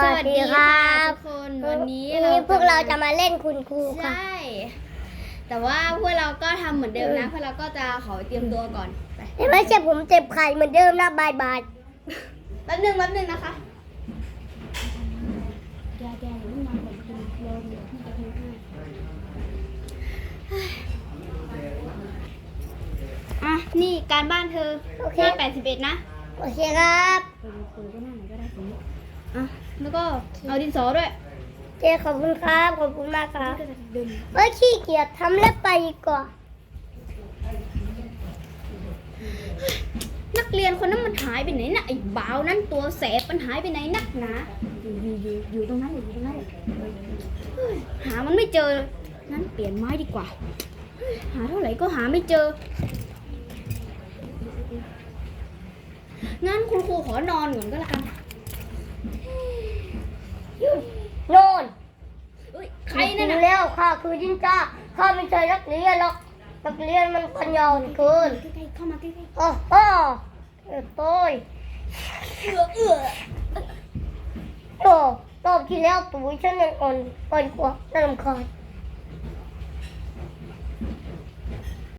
สวัสดีครับทุกคนวันนี้วันนี้พวกเราจะมาเล่นคุณครูค่ะ ใช่ แต่ว่าพวกเราก็ทำเหมือนเดิมนะพวกเราก็จะขอเตรียมตัวก่อนไปแต่ไม่ใช่ผมเจ็บไข่เหมือนเดิมนะบายบายแป๊บหนึงแป๊บหนึงนะคะแกแกอย่าเพิ่งนอนก่อนกินรอเดี๋ยวพี่จะทำให้อะนี่การบ้านเธอโอเคหน้าแปดสิบเอ็ดนะ โอเคครับเปิดเปิดก็หน้าไหนก็ได้สิอะ แล้วก็เอาดินสอด้วยเจขอบคุณครับขอบคุณมากครับก็จะเดินเฮ้ยขี้เกียจทำแล้วไปดีกว่านักเรียนคนนั้นมันหายไปไหนนะไอ้บ่าวนั้นตัวแสบมันหายไปไหนนักหนาอยู่อยู่อยู่อยู่ตรงนั้นเลยอยู่ตรงนั้นเลยเฮ้ยหามันไม่เจองั้นเปลี่ยนไม้ดีกว่าเฮ้ยหาเท่าไหร่ก็หาไม่เจองั้นคุณครูขอนอนก่อนก็แล้วกันโนอน เอ้ยใครนั่น จ น่ะ งๆแล้ว ข้าคือจินจ้าข้าไม่ใช่นักเรียนหรอกนักเรียนมันปัญญาอ่อนเกินใกล้ๆเข้ามาใกล้โอ้โหเออโต้ยๆเอือเอือโอ้รอบที่แล้วปุ๋ยฉันยังอ่อนอ่อนกว่าน่ารำคาญ